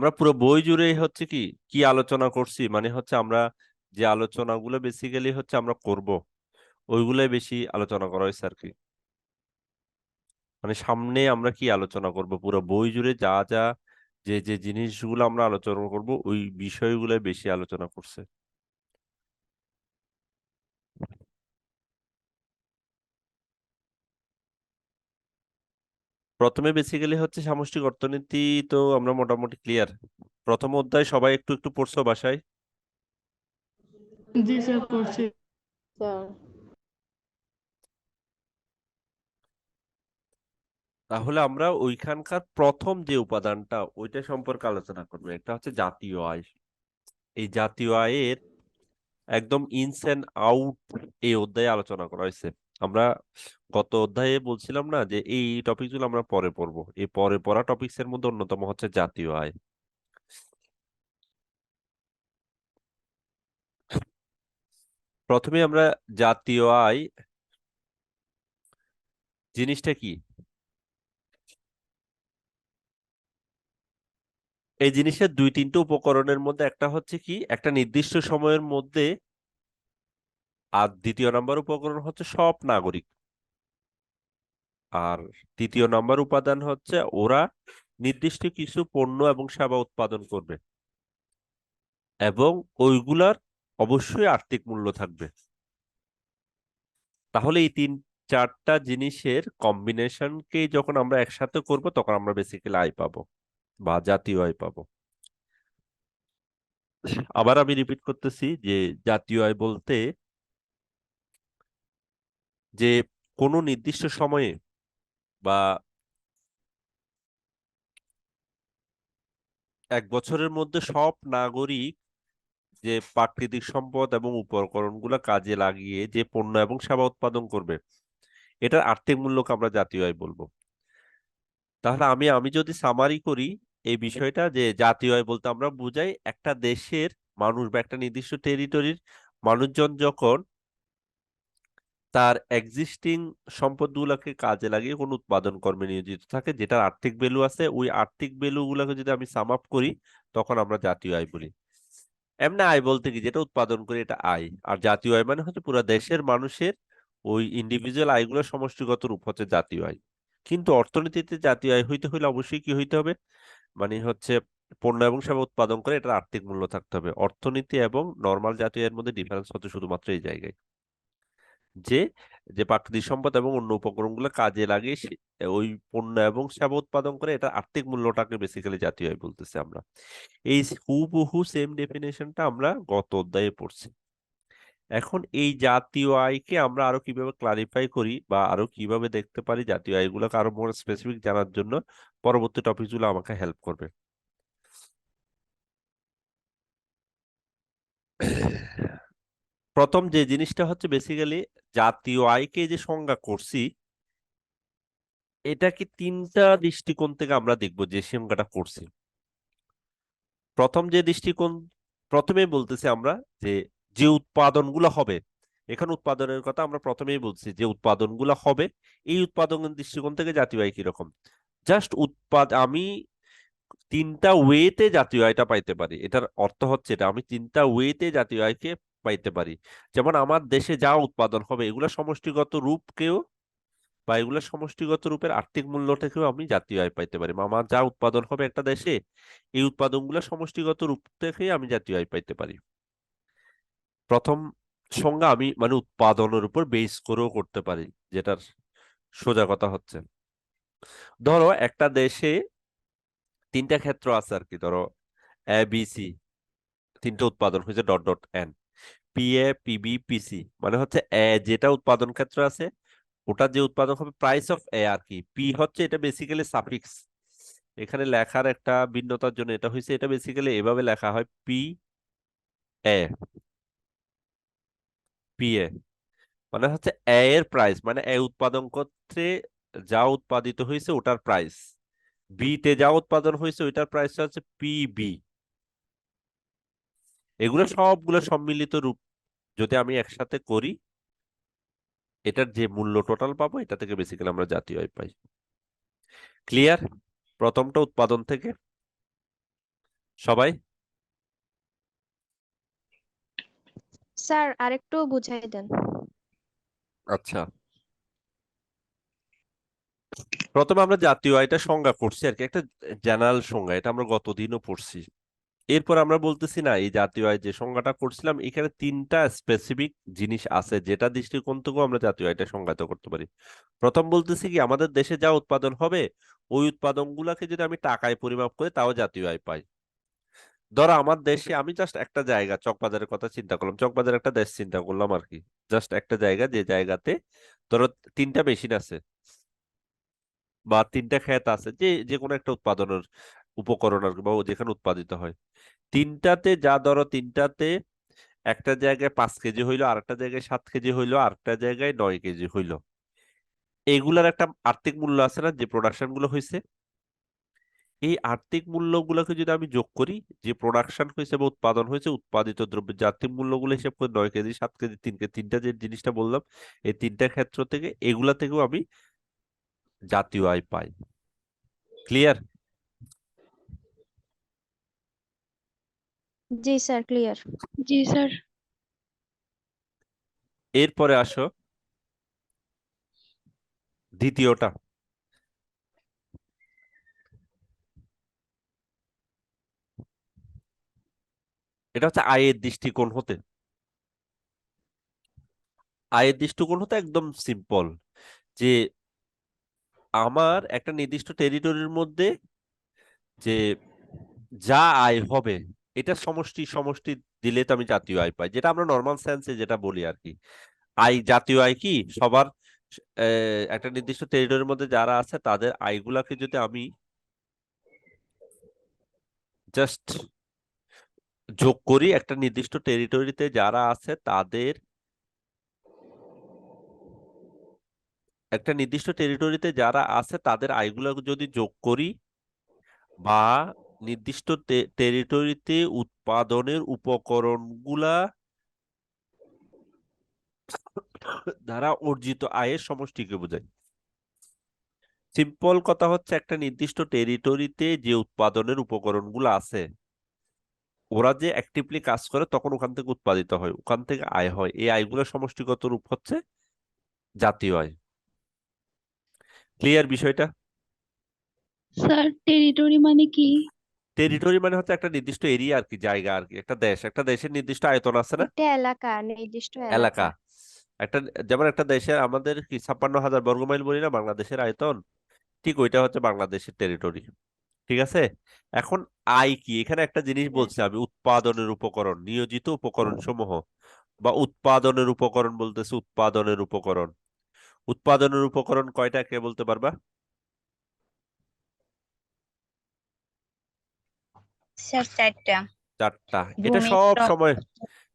আমরা পুরো বই জুড়ে হচ্ছে কি কি আলোচনা করছি? মানে হচ্ছে আমরা যে আলোচনাগুলো বেসিক্যালি হচ্ছে আমরা করব, ওইগুলোই বেশি আলোচনা করা হয়েছে আর কি। মানে সামনে আমরা কি আলোচনা করব? পুরো বই জুড়ে যা যা, যে যে জিনিসগুলো আমরা আলোচনা করব, ওই বিষয়গুলো বেশি আলোচনা করছে। প্রথমে বেসিক্যালি হচ্ছে সামষ্টিক অর্থনীতি তো আমরা মোটামুটি ক্লিয়ার প্রথম অধ্যায় সবাই একটু একটু পড়ছো বাসায়? জি স্যার করছি স্যার তাহলে আমরা ওইখানকার প্রথম যে উপাদানটা ওইটা সম্পর্কে আলোচনা করব। একটা হচ্ছে জাতীয় আয়। এই জাতীয় আয়ের একদম ইনস এন্ড আউট এই অধ্যায়ে আলোচনা করা হয়েছে। আমরা গত অধ্যায়ে বলছিলাম না যে এই টপিকগুলো আমরা পরে পড়ব। এই পরে পড়া টপিকস এর মধ্যে অন্যতম হচ্ছে জাতীয় আয়। প্রথমে আমরা জাতীয় আয় জিনিসটা কি? এই জিনিসের দুই তিনটে উপকরণের মধ্যে একটা হচ্ছে কি? একটা নির্দিষ্ট সময়ের মধ্যে আর দ্বিতীয় নাম্বার উপকরণ হচ্ছে সব নাগরিক। আর তৃতীয় নাম্বার উপাদান হচ্ছে ওরা নির্দিষ্ট কিছু পণ্য এবং সেবা উৎপাদন করবে। এবং ওইগুলার অবশ্যই আর্থিক মূল্য থাকবে। তাহলে এই তিন, চারটা জিনিসের কম্বিনেশনকে যখন আমরা একসাথে করব, তখন আমরা বেসিক্যালি আয় পাবো বা জাতীয় আয় পাবো। আবার আমি রিপিট করতেছি যে জাতীয় আয় বলতে যে কোনো নির্দিষ্ট সময়ে বা এক বছরের মধ্যে সব নাগরিক যে প্রাকৃতিক সম্পদ এবং উপকরণগুলো কাজে লাগিয়ে যে পণ্য এবং সেবা উৎপাদন করবে, এটার আর্থিক মূল্যকে আমরা জাতীয় আয় বলব। তাহলে আমি আমি যদি সামারি করি, এই বিষয়টা যে জাতীয় আয় বলতে আমরা বুঝাই, একটা দেশের মানুষ বা একটা নির্দিষ্ট টেরিটরির মানুষজন যখন তার এক্সিস্টিং সম্পদগুলোকে কাজে লাগিয়ে কোনো উৎপাদন কর্মে নিয়োজিত থাকে, যেটার আর্থিক ভ্যালু আছে, ওই আর্থিক ভ্যালু গুলাকে যদি আমি সাম আপ করি, তখন আমরা জাতীয় আয় বলি। এমনি আয় বলতে কি? যেটা উৎপাদন করি এটা আয়। আর জাতীয় আয় মানে হচ্ছে পুরো দেশের মানুষের ওই ইন্ডিভিজুয়াল আয়গুলোর সমষ্টিগত রূপ হচ্ছে জাতীয় আয়। কিন্তু অর্থনীতিতে জাতীয় আয় হইতে হলে অবশ্যই কি হইতে হবে? মানে হচ্ছে পণ্য এবং সেবা উৎপাদন করে এটার আর্থিক মূল্য থাকতে হবে। অর্থনীতি এবং নর্মাল জাতীয় আয়ের মধ্যে ডিফারেন্স হচ্ছে শুধুমাত্র এই জায়গায়। যে যে প্রাকৃতিক সম্পদ এবং অন্য উপকরণগুলো কাজে লাগিয়ে সে- ওই পণ্য এবং সেবা উৎপাদন করে এটা আর্থিক মূল্যটাকে বেসিক্যালি জাতীয় আয় বলতেছি আমরা। এই হুবহু সেম ডেফিনেশনটা আমরা গত অধ্যায়ে পড়ছি। এখন এই জাতীয় আয়কে আমরা আরও কীভাবে ক্লারিফাই করি বা আরও কীভাবে দেখতে পারি জাতীয় আয়গুলোকে আরও মোর স্পেসিফিক জানার জন্য পরবর্তী টপিকগুলো আমাকে হেল্প করবে। প্রথম যে জিনিসটা হচ্ছে বেসিক্যালি জাতীয় আয়কে যে সংজ্ঞা করছি এটাকে তিনটা দৃষ্টিকোণ থেকে আমরা দেখব যে সংজ্ঞাটা করছি। প্রথম যে দৃষ্টিকোণ, প্রথমেই বলতেছি আমরা যে যে উৎপাদনগুলো হবে, এখানে উৎপাদনের কথা আমরা প্রথমেই বলছি যে উৎপাদনগুলো হবে, এই উৎপাদনের দৃষ্টিকোণ থেকে জাতীয় আয় কীরকম? জাস্ট উৎপাদ, আমি তিনটা ওয়েতে জাতীয় আয়টা পাইতে পারি, এটার অর্থ হচ্ছে এটা, আমি তিনটা ওয়েতে জাতীয় আয়কে পাইতে পারি। যেমন আমার দেশে যা উৎপাদন হবে, এগুলো সমষ্টিগত রূপকেও বা এগুলো সমষ্টিগত রূপের আর্থিক মূল্য থেকেও আমি জাতীয় আয় পাইতে পারি। আমার যা উৎপাদন হবে একটা দেশে, এই উৎপাদনগুলো সমষ্টিগত রূপ থেকে আমি জাতীয় আয় পাইতে পারি। প্রথম সংজ্ঞা আমি মানে উৎপাদনের উপর বেস করেও করতে পারি, যেটার সোজা কথা হচ্ছে। ধরো একটা দেশে তিনটা ক্ষেত্র আছে আর কি ধরো এ বি সি তিনটা উৎপাদন হয়েছে dot dot N P A PB PC মানে হচ্ছে, এ, যেটা উৎপাদন ক্ষেত্র আছে, ওটা যে উৎপাদন হবে প্রাইস অফ এ আর কি। পি হচ্ছে এটা বেসিক্যালি সাফিক্স এখানে লেখার একটা ভিন্নতার জন্য এটা হয়েছে এটা বেসিক্যালি এভাবে লেখা হয় পি এ পি এ মানে হচ্ছে এ এর প্রাইস মানে এ উৎপাদন ক্ষেত্রে যা উৎপাদিত হয়েছে ওটার প্রাইস বি তে যা উৎপাদন হয়েছে ওইটার প্রাইস হচ্ছে পিবি এগুলো সবগুলো সম্মিলিত রূপ যদি আমি একসাথে করি এটার যে মূল্য টোটাল পাবো এটা থেকে বেসিক্যালি আমরা জাতীয় আয় পাই। ক্লিয়ার প্রথমটা উৎপাদন থেকে। সবাই? স্যার আরেকটু বুঝাই দেন। আচ্ছা। প্রথমে আমরা জাতীয় আয়টা সংজ্ঞা করছি আর কি একটা জেনারেল সংজ্ঞা এটা আমরা গতদিনও পড়ছি। এরপর আমরা বলতেছি না, এই জাতীয় আয় যে সংজ্ঞাটা করছিলাম, এখানে তিনটা স্পেসিফিক জিনিস আছে, যেটা দৃষ্টিকোণ থেকেও আমরা জাতীয় আয়টা সংজ্ঞায়িত করতে পারি। প্রথম বলতেছি কি, আমাদের দেশে যা উৎপাদন হবে, ওই উৎপাদনগুলোকে যদি আমি টাকায় পরিমাপ করি, তাও জাতীয় আয় পাই। ধরো আমার দেশে আমি জাস্ট একটা জায়গা চকবাজারের কথা চিন্তা করলাম চকবাজার একটা দেশ চিন্তা করলাম আর কি। জাস্ট একটা জায়গা, যে জায়গাতে ধরো তিনটা মেশিন আছে, বা তিনটা ক্ষেত আছে, যে যে কোনো একটা উৎপাদনের। উপকরণ আর বা যেখানে উৎপাদিত হয়। তিনটাতে যা ধরো তিনটাতে একটা জায়গায় পাঁচ কেজি হইল, আরেকটা জায়গায় সাত কেজি হইল, আরেকটা জায়গায় নয় কেজি হইল। এগুলার একটা আর্থিক মূল্য আছে না, যে প্রোডাকশনগুলো হয়েছে এই আর্থিক মূল্যগুলোকে যদি আমি যোগ করি, যে প্রোডাকশন হয়েছে বা উৎপাদন হয়েছে উৎপাদিত দ্রব্যের যে আর্থিক মূল্যগুলো হিসেব করে নয় কেজি, সাত কেজি, তিন কেজি, তিনটা যে জিনিসটা বললাম, এই তিনটা ক্ষেত্র থেকে, এগুলা থেকেও আমি জাতীয় আয় পাই। ক্লিয়ার জি স্যার ক্লিয়ার। জি স্যার। এরপরে আসো। দ্বিতীয়টা। এটা হচ্ছে আয়ের দৃষ্টিকোণ হতে। আয়ের দৃষ্টিকোণ হতে একদম সিম্পল যে আমার একটা নির্দিষ্ট টেরিটরির মধ্যে যে যা আয় হবে এটা সমষ্টি সমষ্টি দিলে তো আমি জাতীয় আয় পাই। যেটা আমরা নর্মাল সেন্সে যেটা বলি আর কি। আয়, জাতীয় আয় কি? সবার একটা নির্দিষ্ট টেরিটরির মধ্যে যারা আছে তাদের আয়গুলাকে যদি আমি জাস্ট যোগ করি একটা নির্দিষ্ট টেরিটরিতে যারা আছে তাদের একটা নির্দিষ্ট টেরিটরিতে যারা আছে তাদের আয়গুলো যদি যোগ করি বা নির্দিষ্ট টেরিটরিতে উৎপাদনের উপকরণগুলা দ্বারা অর্জিত আয়ের সমষ্টিকে বোঝায়। সিম্পল কথা হচ্ছে একটা নির্দিষ্ট টেরিটরিতে যে উৎপাদনের উপকরণগুলো আছে, ওরা যে অ্যাক্টিভলি কাজ করে তখন ওখান থেকে উৎপাদিত হয়, ওখান থেকে আয় হয়। এই আয়গুলোর সমষ্টিগত রূপ হচ্ছে জাতীয় আয়। ক্লিয়ার বিষয়টা? স্যার টেরিটরি মানে কি? টেরিটরি মানে হচ্ছে একটা নির্দিষ্ট এরিয়া আর কি জায়গা আর কি একটা দেশ। একটা দেশের নির্দিষ্ট আয়তন আছে না? একটা এলাকা নির্দিষ্ট এলাকা। এলাকা। একটা যেমন একটা দেশের আমাদের কি ছাপ্পান্ন হাজার বর্গমাইল বলি না বাংলাদেশের আয়তন? ঠিক ওইটা হচ্ছে বাংলাদেশের টেরিটরি ঠিক আছে? এখন আয় কি? এখানে একটা জিনিস বলছি আমি উৎপাদনের উপকরণ নিয়োজিত উপকরণ সমূহ বা উৎপাদনের উপকরণ বলতেছে উৎপাদনের উপকরণ। উৎপাদনের উপকরণ কয়টা কে বলতে পারবা? স্যার চারটা। চারটা। এটা সব সময়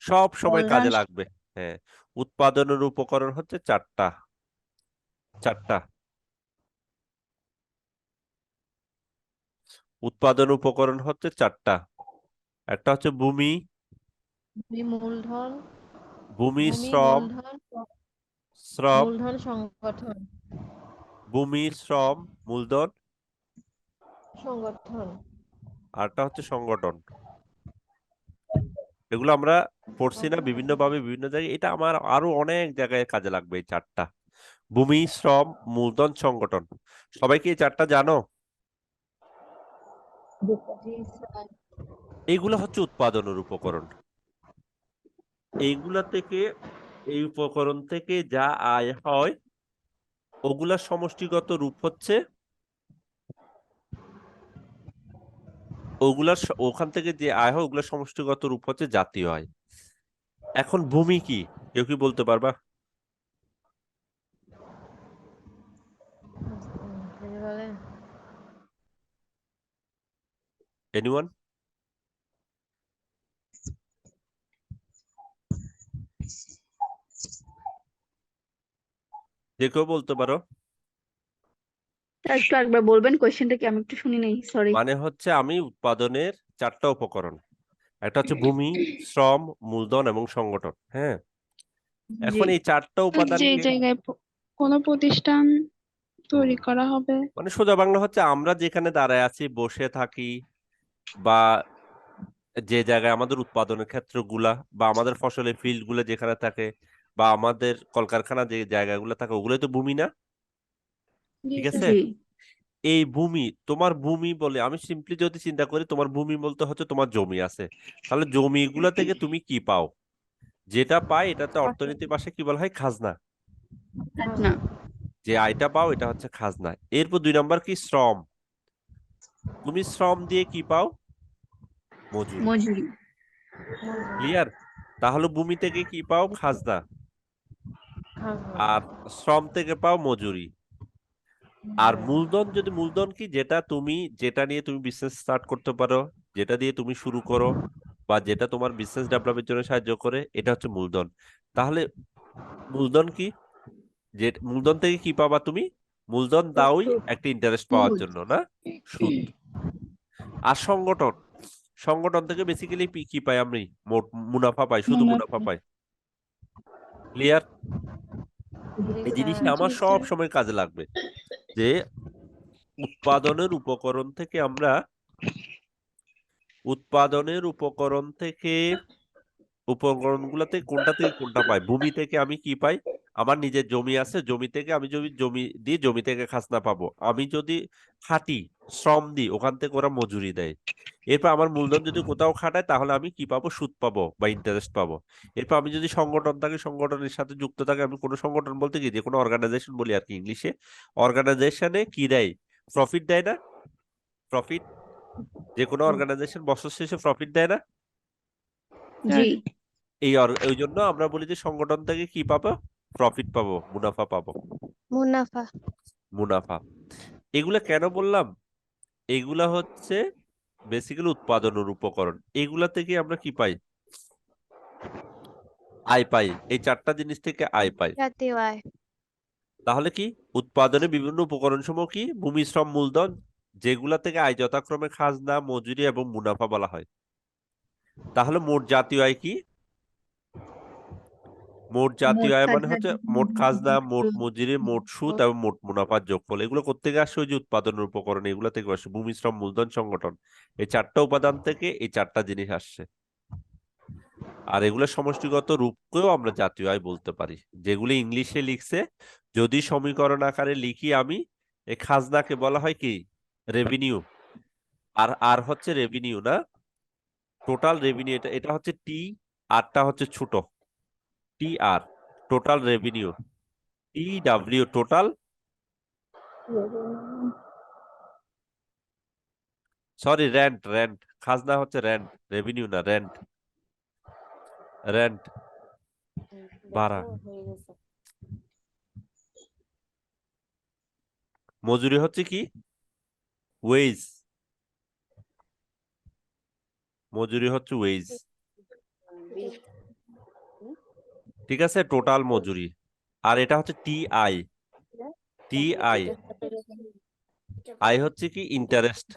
সব সময় কাজে লাগবে। হ্যাঁ উৎপাদনের উপকরণ হচ্ছে চারটা। চারটা। উৎপাদন উপকরণ হচ্ছে চারটা। একটা হচ্ছে ভূমি। ভূমি মূলধন। ভূমি ভূমি শ্রম। শ্রম। মূলধন সংগঠন। ভূমি শ্রম মূলধন। সংগঠন। আরটা হচ্ছে সংগঠন। এগুলো আমরা পড়ছি না বিভিন্ন ভাবে বিভিন্ন জায়গায়। এটা আমার আরও অনেক জায়গায় কাজে লাগবে এই চারটা। ভূমি, শ্রম, মূলধন, সংগঠন। সবাই কি এই চারটা জানো? এইগুলো হচ্ছে উৎপাদনের উপকরণ। এইগুলা থেকে, এই উপকরণ থেকে যা আয় হয়, ওগুলা সমষ্টিগত রূপ হচ্ছে ওগুলার ওখান থেকে যে আয় হয় ওগুলার সমষ্টিগত রূপ হচ্ছে জাতীয় আয়। এখন ভূমি কি? কেউ কি বলতে পারবা? এনিওয়ান যে কেউ বলতে পারো। একটু একবার বলবেন কোয়েশ্চেনটা কি আমি একটু শুনি নাই সরি মানে হচ্ছে আমি উৎপাদনের চারটা উপকরণ। একটা হচ্ছে ভূমি শ্রম মূলধন এবং সংগঠন হ্যাঁ? এখন এই চারটা যে জায়গায় কোনো প্রতিষ্ঠান তৈরি করা হবে? মানে সোজা বাংলা হচ্ছে আমরা যেখানে দাঁড়ায় আছি বসে থাকি বা যে জায়গায় আমাদের উৎপাদনের ক্ষেত্রগুলা বা আমাদের ফসলের ফিল্ডগুলো যেখানে থাকে বা আমাদের কলকারখানা যে জায়গাগুলো থাকে ওগুলোই তো ভূমি না? ঠিক আছে? এই ভূমি তোমার ভূমি বলে আমি সিম্পলি যদি চিন্তা করি তোমার ভূমি বলতে হচ্ছে তোমার জমি আছে। তাহলে জমিগুলা থেকে তুমি কি পাও? যেটা পাই এটাতে অর্থনীতির ভাষায় কি বলা হয়? খাজনা। যে আয়টা পাও এটা হচ্ছে খাজনা। এরপর দুই নাম্বার কি? শ্রম। তুমি শ্রম দিয়ে কি পাও? মজুরি। মজুরি। ক্লিয়ার তাহলে ভূমি থেকে কি পাও? খাজনা। আর শ্রম থেকে পাও মজুরি। আর মূলধন যদি মূলধন কি? যেটা তুমি যেটা নিয়ে তুমি বিজনেস স্টার্ট করতে পারো যেটা দিয়ে তুমি শুরু করো বা যেটা তোমার বিজনেস ডেভেলপের জন্য সাহায্য করে এটা হচ্ছে মূলধন। তাহলে মূলধন কি? যে মূলধন থেকে কি পাবা তুমি? মূলধন দাওই একটা ইন্টারেস্ট পাওয়ার জন্য না? সুদ। আর সংগঠন। সংগঠন থেকে বেসিক্যালি কি পাই আমি? মোট মুনাফা পাই শুধু মুনাফা। পাই। ক্লিয়ার এই জিনিসটা আমার সব সময় কাজে লাগবে। যে উৎপাদনের উপকরণ থেকে আমরা উৎপাদনের উপকরণ থেকে উপকরণগুলোতে কোনটা থেকে কোনটা পাই? ভূমি থেকে আমি কি পাই? আমার নিজের জমি আছে, জমি থেকে আমি যদি জমি দিয়ে জমি থেকে খাসনা পাবো। আমি যদি খাটি, শ্রম দিই, ওখান থেকে ওরা মজুরি দেয়। এরপর আমার মূলধন যদি কোথাও খাটায় তাহলে আমি কি পাবো? সুদ পাবো বা ইন্টারেস্ট পাবো। এরপর আমি যদি সংগঠন থাকি সংগঠনের সাথে যুক্ত থাকি আমি কোনো সংগঠন বলতে কি যে কোনো অর্গানাইজেশন বলি আর কি ইংলিশে। অর্গানাইজেশনে কি দেয়? প্রফিট দেয় না? প্রফিট যে কোনো অর্গানাইজেশন বছর শেষে প্রফিট দেয় না? জি। এই ওই জন্য আমরা বলি যে সংগঠন থেকে কি পাবো? প্রফিট পাবো মুনাফা পাবো। মুনাফা। মুনাফা। এগুলা কেন বললাম? এগুলা হচ্ছে বেসিক্যালি উৎপাদনের উপকরণ। এগুলা থেকে আমরা কি পাই? আয় পাই। এই চারটা জিনিস থেকে আয় পাই। তাহলে কি? উৎপাদনে বিভিন্ন উপকরণ সমূহ কি? ভূমি শ্রম মূলধন যেগুলা থেকে আয় যথাক্রমে খাজনা মজুরি এবং মুনাফা বলা হয়। তাহলে মোট জাতীয় আয় কি? মোট জাতীয় আয় মানে হচ্ছে মোট খাজনা মোট মজুরি মোট সুদ এবং মোট মুনাফার যোগফল। এগুলো কোত্থেকে আসে? ওই যে উৎপাদনের উপকরণ এগুলো থেকে আসে। ভূমি শ্রম মূলধন সংগঠন। এই চারটা উপাদান থেকে এই চারটা জিনিস আসছে। আর এগুলো সমষ্টিগত রূপকেও আমরা জাতীয় আয় বলতে পারি। যেগুলো ইংলিশে লিখছে যদি সমীকরণ আকারে লিখি আমি এই খাজনাকে বলা হয় কি? রেভিনিউ আর আর হচ্ছে রেভিনিউ না? টোটাল রেভিনিউ এটা এটা হচ্ছে টি আরটা হচ্ছে ছোট। T R total revenue W total sorry rent rent খাজনা হচ্ছে রেন্ট রেভিনিউ না রেন্ট রেন্ট ভাড়া। মজুরি হচ্ছে কি? ওয়েজ মজুরি হচ্ছে ওয়েজ ঠিক আছে? টোটাল মজুরি। আর এটা হচ্ছে T I T I I হচ্ছে কি ইন্টারেস্ট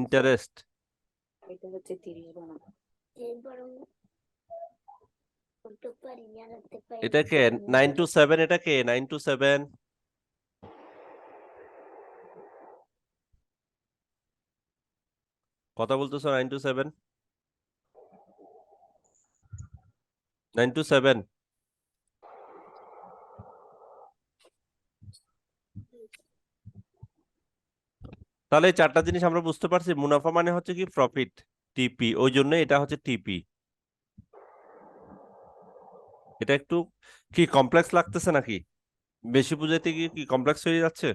ইন্টারেস্ট এটা হচ্ছে কে? নাইন টু সেভেন এটা কে? নাইন টু সেভেন কথা বলতেছো nine two seven nine two seven. তাহলে এই চারটা জিনিস আমরা বুঝতে পারছি। মুনাফা মানে হচ্ছে কি প্রফিট টিপি ওই জন্য এটা হচ্ছে টিপি এটা একটু কি কমপ্লেক্স লাগতেছে নাকি? বেশি বুঝাইতে গিয়ে কি কমপ্লেক্স হয়ে যাচ্ছে?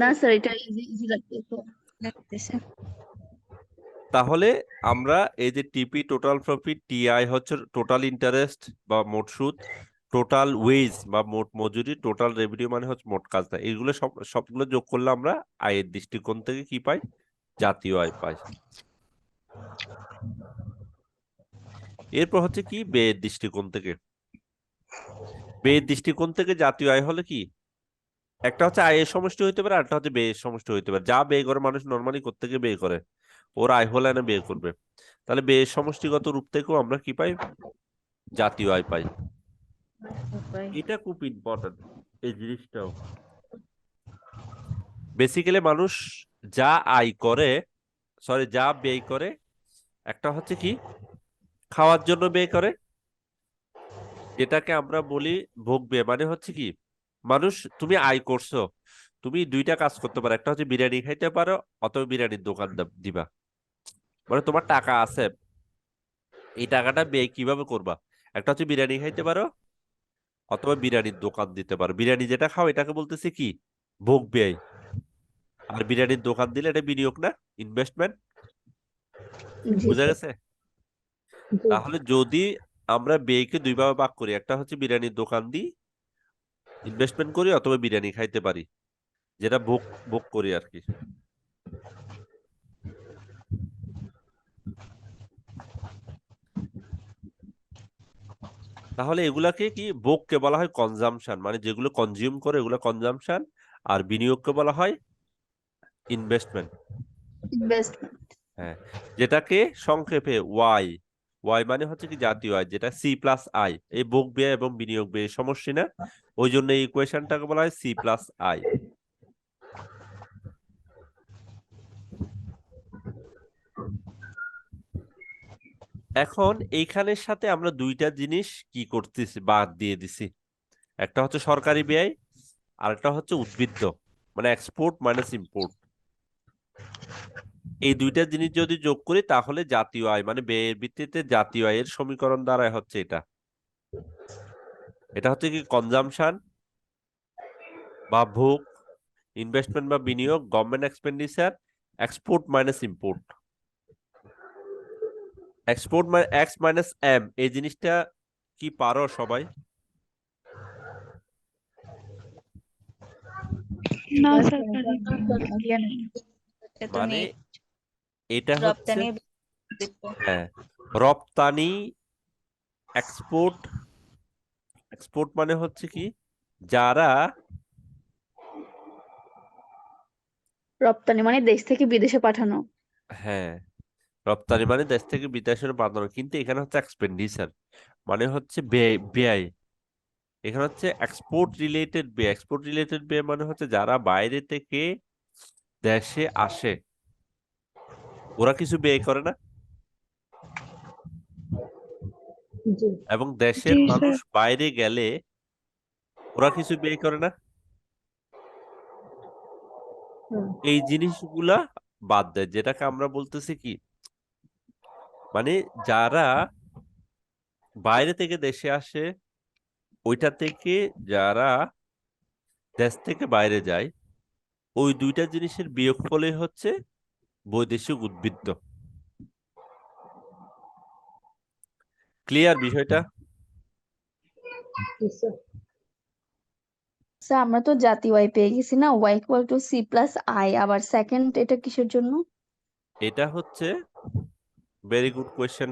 না স্যার এটা ইজি লাগতেছে। তাহলে আমরা এই যে টিপি টোটাল প্রফিট টিআই হচ্ছে টোটাল ইন্টারেস্ট বা মোট সুদ টোটাল ওয়েজ বা মোট মজুরি টোটাল রেভিনিউ মানে হচ্ছে মোট কাজ কাজটা। এগুলো সব, সবগুলো যোগ করলে আমরা আয়ের দৃষ্টিকোণ থেকে কি পাই? জাতীয় আয় পাই। এরপর হচ্ছে কি? ব্যয়ের দৃষ্টিকোণ থেকে। ব্যয়ের দৃষ্টিকোণ থেকে জাতীয় আয় হলে কি? একটা হচ্ছে আয়ের সমষ্টি হইতে পারে, আরেকটা হচ্ছে ব্যয়ের সমষ্টি হইতে পারে। যা ব্যয় করে মানুষ নর্মালি কোত্থেকে ব্যয় করে? ওর আয় হলে না ব্যয় করবে। তাহলে ব্যয়ের সমষ্টিগত রূপ থেকেও আমরা কি পাই? জাতীয় আয় পাই। এটা খুব ইম্পর্টেন্ট এই জিনিসটাও। বেসিক্যালি মানুষ যা আয় করে সরি যা ব্যয় করে একটা হচ্ছে কি? খাওয়ার জন্য ব্যয় করে। যেটাকে আমরা বলি ভোগ ব্যয়। মানে হচ্ছে কি? মানুষ তুমি আয় করছ তুমি দুইটা কাজ করতে পারো। একটা হচ্ছে বিরিয়ানি খাইতে পারো অথবা বিরিয়ানির দোকান দিবা। মানে তোমার টাকা আছে এই টাকাটা ব্যয় কীভাবে করবা? একটা হচ্ছে বিরিয়ানি খাইতে পারো অথবা বিরিয়ানির দোকান দিতে পারো। বিরিয়ানি যেটা খাও এটাকে বলতেছে কি? ভোগ ব্যয়। আর বিরিয়ানির দোকান দিলে এটা বিনিয়োগ না ইনভেস্টমেন্ট বুঝা গেছে? তাহলে যদি আমরা ব্যয়কে দুই ভাবে ভাগ করি একটা হচ্ছে বিরিয়ানির দোকান দিই ইনভেস্টমেন্ট করি অথবা বিরিয়ানি খাইতে পারি যেটা ভোগ ভোগ করি আর কি। তাহলে এগুলাকে কি বোককে বলা হয় কনজামশন মানে যেগুলো কনজিউম করে এগুলো কনজামশন আর বিনিয়োগকে বলা হয় ইনভেস্টমেন্ট হ্যাঁ যেটাকে সংক্ষেপে ওয়াই ওয়াই মানে হচ্ছে কি জাতীয় আয় যেটা সি প্লাস আই এই বোক ব্যয় এবং বিনিয়োগ ব্যয় সমস্যা না? ওই জন্য এই ইকুয়েশনটাকে বলা হয় সি প্লাস আই এখন এইখানের সাথে আমরা দুইটা জিনিস কি করতেছি বাদ দিয়ে দিছি। একটা হচ্ছে সরকারি ব্যয় আর একটা হচ্ছে উদ্বৃত্ত মানে এক্সপোর্ট মাইনাস ইম্পোর্ট এই দুইটা জিনিস যদি যোগ করি তাহলে জাতীয় আয় মানে ব্যয়ের ভিত্তিতে জাতীয় আয়ের সমীকরণ দ্বারাই হচ্ছে এটা। এটা হচ্ছে কি কনজাম্পশন বা ভোগ ইনভেস্টমেন্ট বা বিনিয়োগ government expenditure export minus import export মানে এক্স মাইনাস এম এই জিনিসটা কি পারো সবাই। মানে এটা হচ্ছে হ্যাঁ রপ্তানি এক্সপোর্ট এক্সপোর্ট মানে হচ্ছে কি যারা রপ্তানি মানে দেশ থেকে বিদেশে পাঠানো। হ্যাঁ। রপ্তানি মানে দেশ থেকে বিদেশের পাঠানো কিন্তু এখানে হচ্ছে এক্সপেন্ডিচার মানে হচ্ছে ব্যয় ব্যয়। এখানে হচ্ছে এক্সপোর্ট রিলেটেড ব্যয়। এক্সপোর্ট রিলেটেড ব্যয় মানে হচ্ছে যারা বাইরে থেকে দেশে আসে ওরা কিছু ব্যয় করে না? এবং দেশের মানুষ বাইরে গেলে ওরা কিছু ব্যয় করে না? এই জিনিসগুলা বাদ দেয় যেটাকে আমরা বলতেছি কি? মানে যারা বাইরে থেকে দেশে আসে ওইটা থেকে যারা দেশ থেকে বাইরে যায় ওই দুইটা জিনিসের বিয়োগফলই হচ্ছে বৈদেশিক উদ্বৃত্ত। ক্লিয়ার বিষয়টা? স্যার আমরা তো জাতীয় আয় পেয়ে গেছি না? Y equal to C plus I আবার সেকেন্ড এটা কিসের জন্য? এটা হচ্ছে ভেরি গুড কোয়েশ্চেন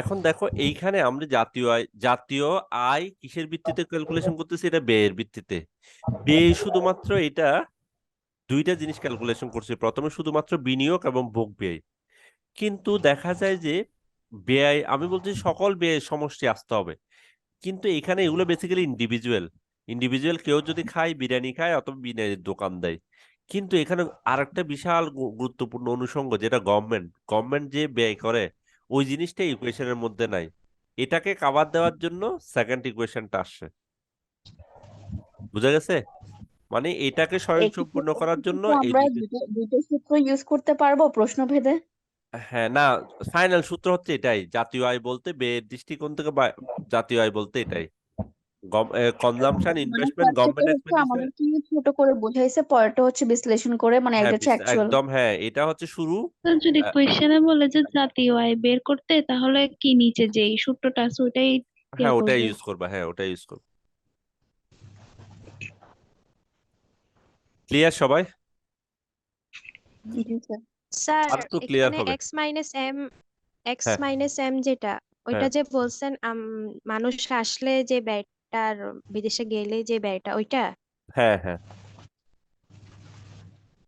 এখন দেখো, এইখানে আমরা জাতীয় আয় জাতীয় আয় কিসের ভিত্তিতে ক্যালকুলেশন করতেছি? এটা ব্যয়ের ভিত্তিতে। ব্যয় শুধুমাত্র এটা দুইটা জিনিস ক্যালকুলেশন করছে। প্রথমে শুধুমাত্র বিনিয়োগ এবং ভোগ ব্যয়। কিন্তু দেখা যায় যে ব্যয়, আমি বলছি সকল ব্যয়ের সমষ্টি আসতে হবে। কিন্তু এখানে এগুলো বেসিক্যালি ইন্ডিভিজুয়াল ইন্ডিভিজুয়াল কেউ যদি খায়, বিরিয়ানি খায় অথবা বিরিয়ানির দোকান দেয়। কিন্তু এখানে আরেকটা বিশাল গুরুত্বপূর্ণ অনুষঙ্গ যেটা গভর্নমেন্ট গভর্নমেন্ট যে ব্যয় করে ওই জিনিসটা ইকুয়েশনের মধ্যে নাই। এটাকে কাভার দেওয়ার জন্য সেকেন্ড ইকুয়েশনটা আসছে। বুঝা গেছে? মানে এটাকে স্বয়ংসম্পূর্ণ করার জন্য আমরা দুটো সূত্র ইউজ করতে পারব প্রশ্ন ভেদে হ্যাঁ না ফাইনাল সূত্র হচ্ছে এটাই জাতীয় আয় বলতে ব্যয়ের দৃষ্টিকোণ থেকে বা- জাতীয় আয় বলতে এটাই। কনজাম্পশন মানে ইনভেস্টমেন্ট গভর্নমেন্ট আমাদেরকে ছোট করে বোঝাইছে পরেরটা হচ্ছে বিশ্লেষণ করে মানে হ্যাঁ একটা হচ্ছে অ্যাকচুয়াল একদম হ্যাঁ এটা হচ্ছে শুরু। যদি আহ, কোয়েশ্চেনে বলে যে জাতীয় আয় বের করতে তাহলে কি নিচে যে এই সূত্রটা আছে ওইটাই হ্যাঁ ওটাই ইউজ করবা হ্যাঁ ওটাই ইউজ করবা। ক্লিয়ার সবাই? স্যার। আর ক্লিয়ার হবে। হ্যাঁ। এম যেটা ওইটা হ্যাঁ। যে বলছেন মানুষ আসলে যে ব্যয়টার বিদেশে গেলে যে ব্যয়টা ওইটা? হ্যাঁ হ্যাঁ।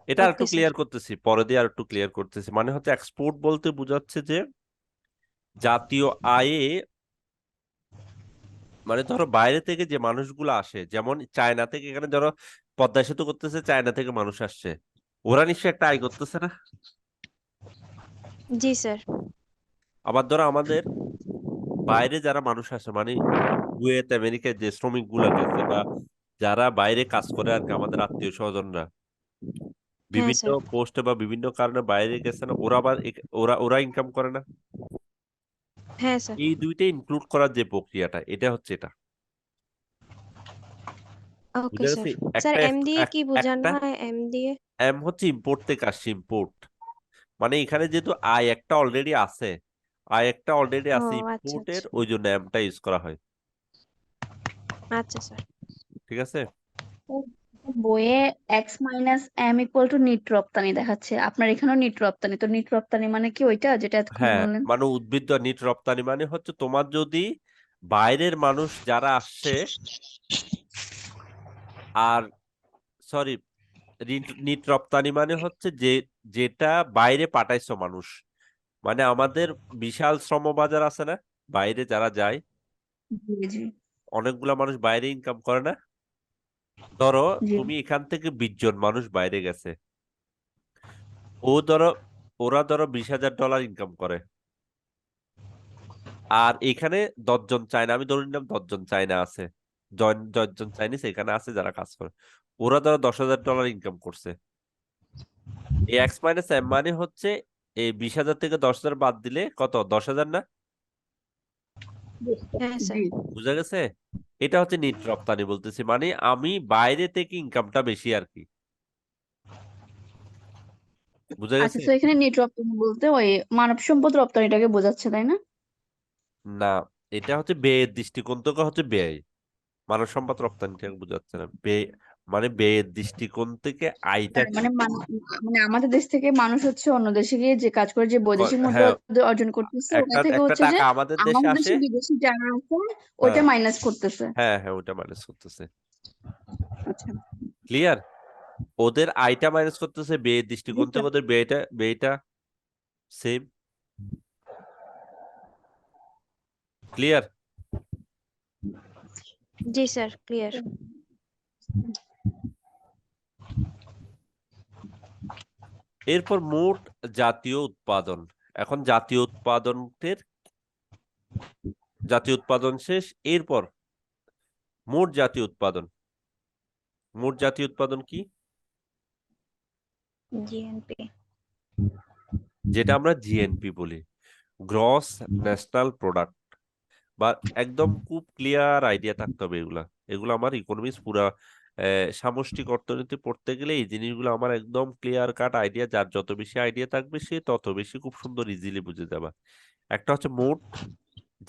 এটা আর একটু ক্লিয়ার করতেছি পরে দিয়ে আর একটু ক্লিয়ার করতেছি। মানে হচ্ছে এক্সপোর্ট বলতে বোঝাচ্ছে যে জাতীয় আয়ে মানে ধরো বাইরে থেকে যে মানুষগুলো আসে যেমন চায়না থেকে এখানে ধরো পদ্মা সেতু করতেছে চায়না থেকে মানুষ আসছে। ওরা নিশ্চয়ই একটা আয় করতেছে না? জি স্যার। আবার ধরো আমাদের বাইরে যারা মানুষ আসে মানে কুয়েত আমেরিকায় যে শ্রমিকগুলা গেছে বা যারা বাইরে কাজ করে আর কি আমাদের আত্মীয় স্বজনরা বিভিন্ন স্যার। পোস্টে বা বিভিন্ন কারণে বাইরে গেছে না ওরা আবার ওরা ওরা ইনকাম করে না? হ্যাঁ স্যার। এই দুইটা ইনক্লুড করার যে প্রক্রিয়াটা এটা হচ্ছে এটা। Okay sir. স্যার একটা এম দিয়ে কি বোঝানো হয়? এম দিয়ে এম হচ্ছে ইম্পোর্ট থেকে আসছে ইম্পোর্ট মানে এখানে যেহেতু আয় একটা অলরেডি আছে আই একটা অলরেডি ও আছে আচ্ছা ইম্পোর্টের আচ্ছা। ওই জন্য এমটা ইউজ করা হয়। আচ্ছা স্যার ঠিক আছে? বইয়ে X minus M equal to net রপ্তানি দেখাচ্ছে। আপনার এখানেও নিট রপ্তানি। তো নিট রপ্তানি মানে কি ওইটা? যেটা এতক্ষণ হ্যাঁ বললেন? মানে উদ্ভিদ নিট রপ্তানি মানে হচ্ছে তোমার যদি বাইরের মানুষ যারা আসছে আর সরি নিট রপ্তানি মানে হচ্ছে যে যেটা বাইরে পাঠাইছো মানুষ। মানে আমাদের বিশাল শ্রমবাজার আছে না? বাইরে যারা যায় অনেকগুলা মানুষ বাইরে ইনকাম করে না? ধরো তুমি এখান থেকে বিশ জন মানুষ বাইরে গেছে। ও ধরো ওরা ধরো বিশ হাজার ডলার ইনকাম করে। আর এখানে দশজন চায়না আমি ধরে নিলাম দশজন চায়না আছে। দশজন চাইনিজ এখানে আছে যারা কাজ করে। ওরা ধরো দশ হাজার ডলার ইনকাম করছে। এক্স মাইনাস এম মানে হচ্ছে এই বিশ হাজার থেকে দশ হাজার বাদ দিলে কত? দশ হাজার না? হ্যাঁ বুঝা গেছে? এটা হচ্ছে নিট রপ্তানি বলতেছি। মানে আমি বাইরে থেকে ইনকামটা বেশি আর কি। বুঝা আচ্ছা তো এখানে নিট রপ্তানি বলতে ওই মানব সম্পদ রপ্তানিটাকে বোঝাচ্ছে তাই না? না এটা হচ্ছে ব্যয়ের দৃষ্টিকোণ থেকে হচ্ছে ব্যয়। মানব সম্পদ রপ্তানিটা বোঝাচ্ছে না। ব্যয় মানে ব্যয়ের দৃষ্টিকোণ থেকে আয়টা হ্যাঁ, মানে মানে আমাদের দেশ থেকে মানুষ হচ্ছে অন্য দেশে গিয়ে যে কাজ করে যে বৈদেশিক মুদ্রা হ্যাঁ। অর্জন করতেছে একটা ওটা থেকে একটা হচ্ছে যে টাকা আমাদের দেশে আমাদের আসে। দেশে বিদেশি যারা আছে ওইটা হ্যাঁ মাইনাস করতেছে। হ্যাঁ হ্যাঁ ওটা মাইনাস করতেছে। আচ্ছা। ক্লিয়ার ওদের আয়টা মাইনাস করতেছে ব্যয়ের দৃষ্টিকোণ থেকে ওদের ব্যয়টা ব্যয়টা সেম ক্লিয়ার জি স্যার ক্লিয়ার এরপর মোট জাতীয় উৎপাদন। এখন জাতীয় উৎপাদনের জাতীয় উৎপাদন শেষ। এরপর মোট জাতীয় উৎপাদন। মোট জাতীয় উৎপাদন কি? জিএনপি যেটা আমরা জিএনপি বলি। গ্রস ন্যাশনাল প্রোডাক্ট বা একদম খুব ক্লিয়ার আইডিয়া থাকতে হবে এগুলা। এগুলো আমার ইকোনমিক্স পুরা সামষ্টিক অর্থনীতি পড়তে গেলে এই জিনিসগুলো আমার একদম ক্লিয়ার কাট আইডিয়া যার যত বেশি আইডিয়া থাকবে, সে তত বেশি খুব সুন্দর ইজিলি বুঝে যাবে। একটা হচ্ছে মোট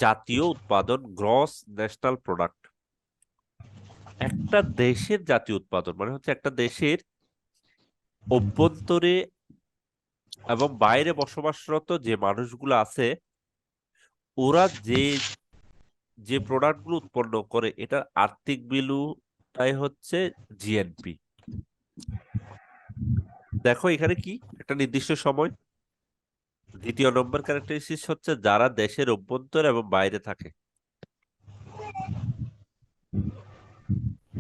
জাতীয় উৎপাদন গ্রস ন্যাশনাল প্রোডাক্ট একটা দেশের জাতীয় উৎপাদন মানে হচ্ছে একটা দেশের অভ্যন্তরে এবং বাইরে বসবাসরত যে মানুষগুলো আছে, ওরা যে যে প্রোডাক্টগুলো উৎপন্ন করে, এটার আর্থিক ভ্যালুটাই হচ্ছে জিএনপি দেখো এখানে কি? একটা নির্দিষ্ট সময়। দ্বিতীয় নম্বর ক্যারেক্টারিস্টিক্স হচ্ছে যারা দেশের অভ্যন্তর এবং বাইরে থাকে।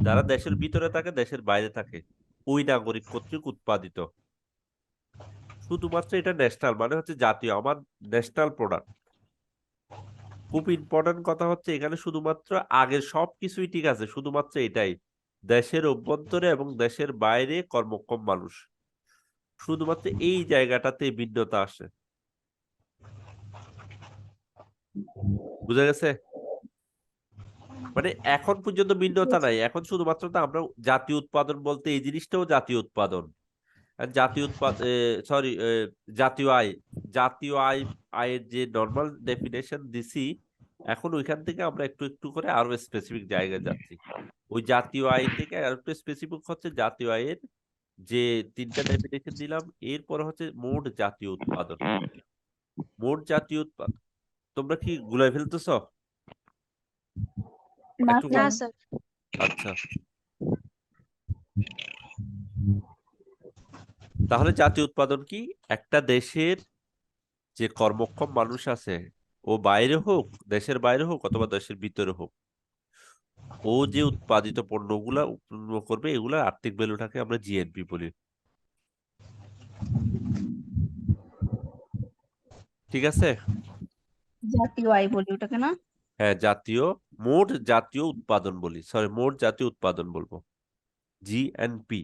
যারা দেশের ভিতরে থাকে, দেশের বাইরে থাকে। ওই নাগরিক কর্তৃক উৎপাদিত। শুধুমাত্র এটা ন্যাশনাল মানে হচ্ছে জাতীয়, আমার ন্যাশনাল প্রোডাক্ট খুব ইম্পর্টেন্ট কথা হচ্ছে এখানে শুধুমাত্র আগের সব কিছুই ঠিক আছে, শুধুমাত্র এটাই। দেশের অভ্যন্তরে এবং দেশের বাইরে কর্মক্ষম মানুষ। শুধুমাত্র এই জায়গাটাতে ভিন্নতা আসে। বুঝা গেছে? মানে এখন পর্যন্ত ভিন্নতা নাই। এখন শুধুমাত্র তো আমরা জাতীয় উৎপাদন বলতে এই জিনিসটাও জাতীয় উৎপাদন। জাতীয় উৎপাদ সরি জাতীয় আয়। জাতীয় আয়, আয়ের যে নর্মাল ডেফিনেশন দিছি এখন ওইখান থেকে আমরা একটু একটু করে আরও স্পেসিফিক জায়গায় যাচ্ছি। ওই জাতীয় আয় থেকে আর একটু স্পেসিফিক হচ্ছে জাতীয় আয়ের যে তিনটা ডেফিনেশন দিলাম এরপর হচ্ছে মোট জাতীয় উৎপাদন। মোট জাতীয় উৎপাদন তোমরা কি গুলাই ফেলতেছ? আচ্ছা। তাহলে জাতীয় উৎপাদন কি? একটা দেশের যে কর্মক্ষম মানুষ আছে ও বাইরে হোক দেশের বাইরে হোক অথবা দেশের ভিতরে হোক ও যে উৎপাদিত পণ্যগুলা উৎপন্ন করবে এগুলার আর্থিক ভ্যালুটাকে আমরা জিএনপি বলি। ঠিক আছে? জাতীয় আয় বলি ওটাকে না? হ্যাঁ জাতীয় মোট জাতীয় উৎপাদন বলি। সরি মোট জাতীয় উৎপাদন বলব। জিএনপি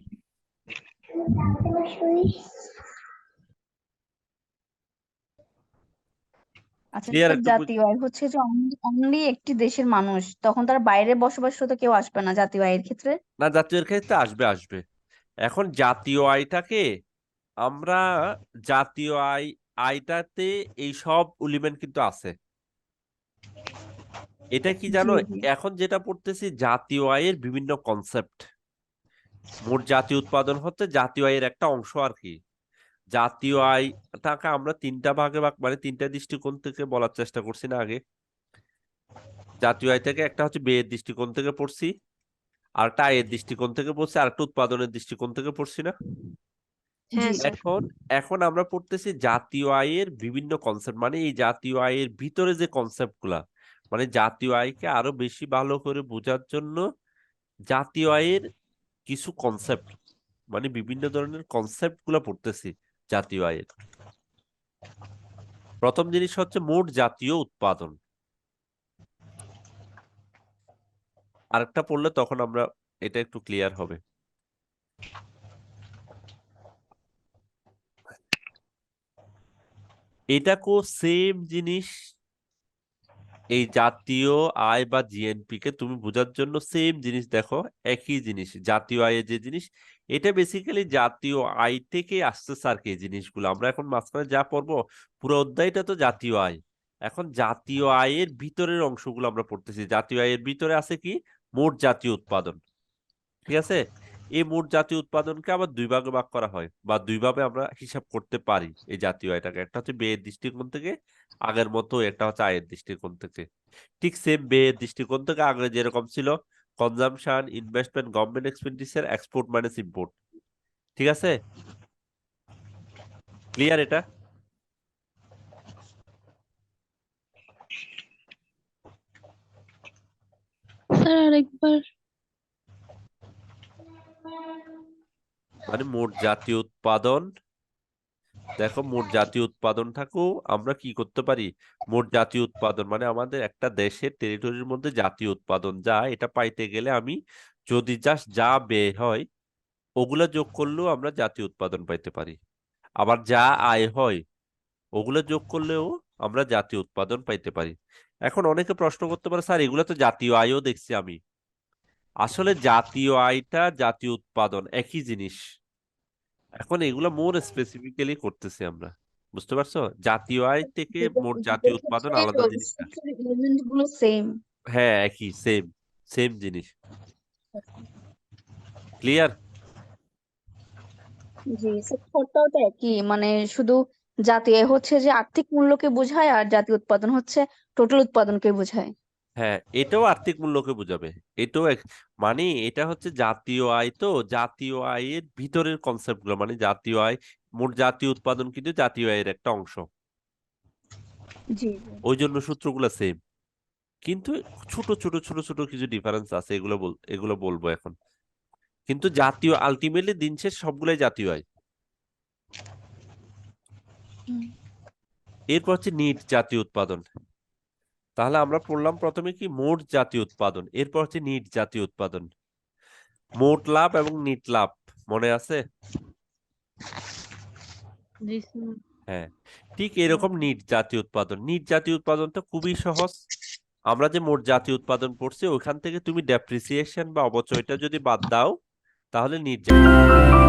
আচ্ছা Clear স্যার একটু বুঝ- জাতীয় আয় হচ্ছে যে অনলি একটি দেশের মানুষ তখন তার বাইরে বসবাসরত কেউ আসবে না জাতীয় আয়ের ক্ষেত্রে? না জাতীয় ক্ষেত্রে আসবে আসবে। এখন জাতীয় আয়টাকে আমরা জাতীয় আয় আয়টাতে এই সব এলিমেন্ট কিন্তু আছে। এটা কি জানো? জি, জি। এখন যেটা পড়তেছি জাতীয় আয়ের বিভিন্ন কনসেপ্ট মোট জাতীয় উৎপাদন হচ্ছে জাতীয় আয়ের একটা অংশ আর কি। জাতীয় আয়টাকে আমরা তিনটা ভাগে ভাগ মানে তিনটা দৃষ্টিকোণ থেকে বলার চেষ্টা করছি না আগে। জাতীয় আয় থেকে একটা হচ্ছে ব্যয়ের দৃষ্টিকোণ থেকে পড়ছি আর একটা আয়ের দৃষ্টিকোণ থেকে পড়ছি আর একটা উৎপাদনের দৃষ্টিকোণ থেকে পড়ছি না? হ্যাঁ এখন এখন আমরা পড়তেছি জাতীয় আয়ের বিভিন্ন কনসেপ্ট মানে এই জাতীয় আয়ের ভিতরে যে কনসেপ্টগুলা মানে জাতীয় আয়কে আরও বেশি ভালো করে বোঝার জন্য জাতীয় আয়ের কিছু কনসেপ্ট মানে বিভিন্ন ধরনের কনসেপ্টগুলা পড়তেছি। জাতীয় আয়ের প্রথম জিনিস হচ্ছে মোট জাতীয় উৎপাদন। আরেকটা পড়লে তখন আমরা এটা একটু ক্লিয়ার হবে। এটাকেও সেম জিনিস এই জাতীয় আয় বা জিএনপি কে তুমি বোঝার জন্য সেম জিনিস দেখো, একই জিনিস, জাতীয় আয়ের যে জিনিস এটা বেসিক্যালি জাতীয় আয় থেকে আসতেছে আর কি জিনিসগুলো। আমরা এখন মাঝখানে যা পড়ব, পুরো অধ্যায়টা তো জাতীয় আয়। এখন জাতীয় আয়ের ভিতরের অংশগুলো আমরা পড়তেছি। জাতীয় আয়ের ভিতরে আছে কি? মোট জাতীয় উৎপাদন। ঠিক আছে? এই মোট জাতীয় উৎপাদনকে আবার দুই ভাগে ভাগ করা হয় বা দুইভাবে আমরা হিসাব করতে পারি এই জাতীয় আয়টাকে। একটা হচ্ছে ব্যয়ের দৃষ্টিকোণ থেকে, আগের মতো একটা হচ্ছে আয়ের দৃষ্টিকোণ থেকে। ঠিক সেম ব্যয়ের দৃষ্টিকোণ থেকে আগে যেরকম ছিল consumption investment government expenditure export minus import ঠিক আছে? ক্লিয়ার এটা? স্যার আরেকবার। মানে মোট জাতীয় উৎপাদন দেখো মোট জাতীয় উৎপাদনটাকেও আমরা কি করতে পারি? মোট জাতীয় উৎপাদন মানে আমাদের একটা দেশের টেরিটরির মধ্যে জাতীয় উৎপাদন। যা এটা পাইতে গেলে আমি যদি জাস্ট যা ব্যয় হয়, ওগুলা যোগ করলেও আমরা জাতীয় উৎপাদন পাইতে পারি। আবার যা আয় হয়, ওগুলা যোগ করলেও আমরা জাতীয় উৎপাদন পাইতে পারি। এখন অনেকে প্রশ্ন করতে পারে, স্যার, এগুলো তো জাতীয় আয়ও দেখছি আমি। আসলে জাতীয় আয়টা জাতীয় উৎপাদন, একই জিনিস। এখন এগুলো মোর স্পেসিফিক্যালি করতেছি আমরা। বুঝতে পারছ? জাতীয় আয় থেকে মোট জাতীয় উৎপাদন আলাদা জিনিসগুলো সেম হ্যাঁ একই সেম সেম জিনিস। ক্লিয়ার জি সেক্টরটাও তো একই। মানে শুধু জাতীয় হচ্ছে যে আর্থিক মূল্যকে বোঝায় আর জাতীয় উৎপাদন হচ্ছে টোটাল উৎপাদনকে বোঝায়। হ্যাঁ এটাও আর্থিক মূল্যকে বোঝাবে। এটাও এক মানে এটা হচ্ছে জাতীয় আয় তো জাতীয় আয়ের ভিতরের কনসেপ্টগুলো মানে জাতীয় আয় মোট জাতীয় উৎপাদন কিন্তু জাতীয় আয়ের একটা অংশ। ওই জন্য সূত্রগুলো সেম কিন্তু ছোট ছোট ছোট ছোট কিছু ডিফারেন্স আছে এগুলো এগুলো বলব এখন। কিন্তু জাতীয় আলটিমেটলি দিন শেষ সবগুলাই জাতীয় আয়। এরপর হচ্ছে নিট জাতীয় উৎপাদন। তাহলে আমরা পড়লাম প্রথমে কি? মোট জাতীয় উৎপাদন এরপর হচ্ছে নিট জাতীয় উৎপাদন। মোট লাভ এবং নিট লাভ মনে আছে? হ্যাঁ ঠিক এরকম নিট জাতীয় উৎপাদন। নিট জাতীয় উৎপাদনটা খুবই সহজ। আমরা যে মোট জাতীয় উৎপাদন পড়ছি ওখান থেকে তুমি ডেপ্রিসিয়েশন বা অবচয়টা যদি বাদ দাও তাহলে নিট জাতীয়